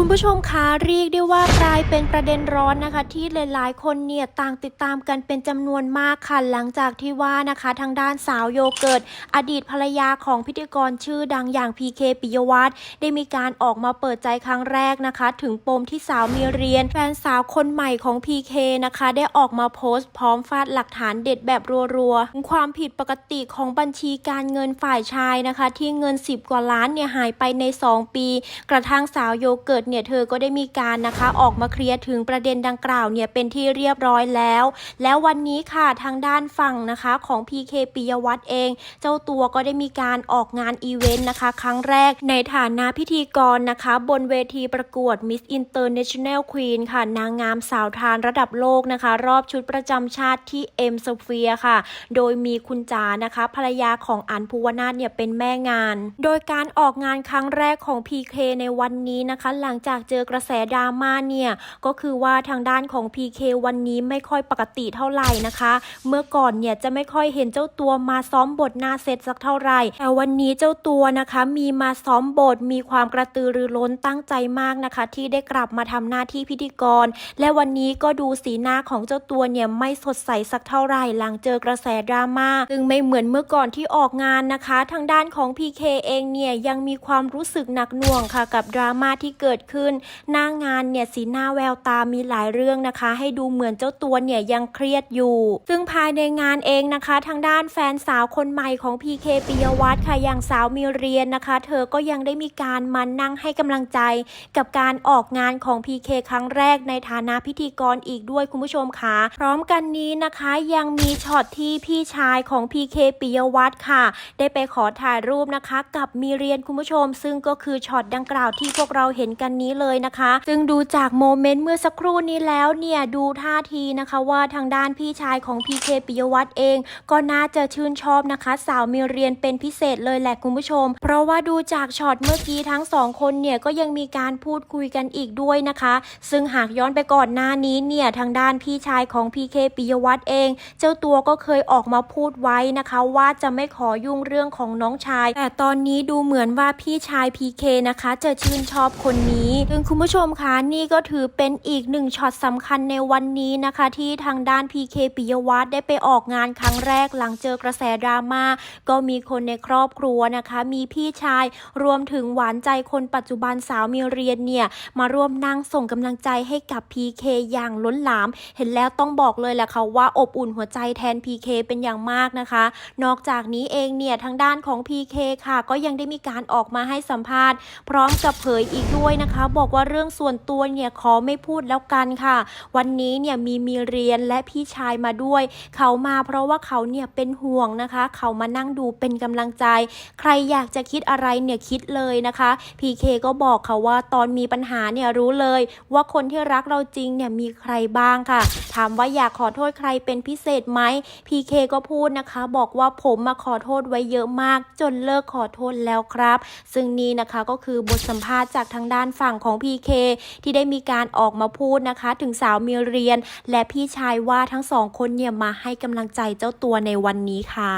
คุณผู้ชมคะเรียกได้ว่ากลายเป็นประเด็นร้อนนะคะ ที่หลายๆ คนเนี่ยต่างติดตามกันเป็นจำนวนมากค่ะหลังจากที่ว่านะคะ ทางด้านสาวโยเกิร์ตอดีตภรรยาของพิธีกรชื่อดังอย่างพีเคปิยวัฒน์ได้มีการออกมาเปิดใจครั้งแรกนะคะ ถึงปมที่สาวมีเรียน แฟนสาวคนใหม่ของพีเคนะคะ ได้ออกมาโพสต์พร้อมฟาดหลักฐานเด็ดแบบรัวๆถึงความผิดปกติของบัญชีการเงินฝ่ายชายนะคะ ที่เงิน 10 กว่าล้านเนี่ยหายไปใน 2 ปี กระทั่งสาวโยเกิร์ตเนี่ยเธอก็ได้มีการนะคะออกมาเคลียร์ถึงประเด็นดังกล่าวเนี่ยเป็นที่เรียบร้อยแล้ว แล้ววันนี้ค่ะทางด้านฝั่งนะคะของ PK ปิยวัฒน์เอง เจ้าตัวก็ได้มีการออกงานอีเวนต์นะคะ ครั้งแรกในฐานะพิธีกรนะคะ บนเวทีประกวด Miss International Queen ค่ะ นางงามสาวทานระดับโลกนะคะ รอบชุดประจำชาติที่เอ็มโซเฟียค่ะ โดยมีคุณจ๋านะคะภรรยาของอันภูวนาถเนี่ยเป็นแม่งาน โดยการออกงานครั้งแรกของ PK ในวันนี้นะคะ หลังจากเจอกระแสดราม่าเนี่ยก็คือว่าทางด้านของ PK วันนี้ไม่ค่อยปกติเท่าไหร่นะคะ เมื่อก่อนเนี่ยจะไม่ค่อยเห็นเจ้าตัวมาซ้อมบทหน้าเซตสักเท่าไหร่ แต่วันนี้เจ้าตัวนะคะมีมาซ้อมบทมีความกระตือรือร้นตั้งใจมากนะคะ ที่ได้กลับมาทำหน้าที่พิธีกร และวันนี้ก็ดูสีหน้าของเจ้าตัวเนี่ยไม่สดใสสักเท่าไหร่หลังเจอกระแสดราม่าซึ่งไม่เหมือนเมื่อก่อนที่ออกงานนะคะ ทางด้านของ PK เองเนี่ยยังมีความรู้สึกหนักหน่วงค่ะกับดราม่าที่เกิดขึ้น หน้างานเนี่ยสีหน้าแววตามีหลายเรื่องนะคะ ให้ดูเหมือนเจ้าตัวเนี่ยยังเครียดอยู่ ซึ่งภายในงานเองนะคะ ทางด้านแฟนสาวคนใหม่ของ PK ปิยวัฒน์ค่ะอย่างสาวมีเรียนนะคะ เธอก็ยังได้มีการมานั่งให้กำลังใจกับการออกงานของ PK ครั้งแรกในฐานะพิธีกรอีกด้วยคุณผู้ชมค่ะพร้อมกันนี้นะคะยังมีช็อตที่พี่ชายของ PK ปิยวัฒน์ค่ะ ได้ไปขอถ่ายรูปนะคะ กับมีเรียนคุณผู้ชม ซึ่งก็คือช็อตดังกล่าวที่พวกเราเห็นกันนี้เลยนะคะ ซึ่งดูจากโมเมนต์เมื่อสักครู่นี้แล้วเนี่ยดูท่าทีนะคะว่าทางด้านพี่ชายของ PK ปิยวัฒน์เอง ก็น่าจะชื่นชอบนะคะ สาวมีเรียนเป็นพิเศษเลยแหละคุณผู้ชม เพราะว่าดูจากช็อตเมื่อกี้ทั้งสองคนเนี่ยก็ยังมีการพูดคุยกันอีกด้วยนะคะ ซึ่งหากย้อนไปก่อนหน้านี้เนี่ยทางด้านพี่ชายของ PK ปิยวัฒน์เอง เจ้าตัวก็เคยออกมาพูดไว้นะคะว่าจะไม่ขอยุ่งเรื่องของน้องชาย แต่ตอนนี้ดูเหมือนว่าพี่ชาย PK นะคะจะชื่นชอบคนนี้ซึ่งคุณผู้ชมคะนี่ก็ถือเป็นอีกหนึ่งช็อตสำคัญในวันนี้นะคะ ที่ทางด้าน PK ปิยวัฒน์ได้ไปออกงานครั้งแรกหลังเจอกระแสดราม่าก็มีคนในครอบครัวนะคะ มีพี่ชายรวมถึงหวานใจคนปัจจุบันสาวมีเรียนเนี่ย มาร่วมนั่งส่งกำลังใจให้กับ PK อย่างล้นหลาม เห็นแล้วต้องบอกเลยแหละค่ะว่าอบอุ่นหัวใจแทน PK เป็นอย่างมากนะคะ นอกจากนี้เองเนี่ยทางด้านของ PK ค่ะ ก็ยังได้มีการออกมาให้สัมภาษณ์ พร้อมกับเผยอีกด้วยนะคะบอกว่าเรื่องส่วนตัวเนี่ยขอไม่พูดแล้วกันค่ะ วันนี้เนี่ยมีมีเรียนและพี่ชายมาด้วย เขามาเพราะว่าเขาเนี่ยเป็นห่วงนะคะ เขามานั่งดูเป็นกำลังใจ ใครอยากจะคิดอะไรเนี่ยคิดเลยนะคะ PK ก็บอกค่ะว่าตอนมีปัญหาเนี่ยรู้เลย ว่าคนที่รักเราจริงเนี่ยมีใครบ้างค่ะ ถามว่าอยากขอโทษใครเป็นพิเศษไหม PK ก็พูดนะคะ บอกว่าผมมาขอโทษไว้เยอะมาก จนเลิกขอโทษแล้วครับ ซึ่งนี่นะคะก็คือบทสัมภาษณ์จากทางด้านฝั่งของ PK ที่ได้มีการออกมาพูดนะคะ ถึงสาวมิเรียน และพี่ชายว่าทั้งสองคนเนี่ยมาให้กำลังใจเจ้าตัวในวันนี้ค่ะ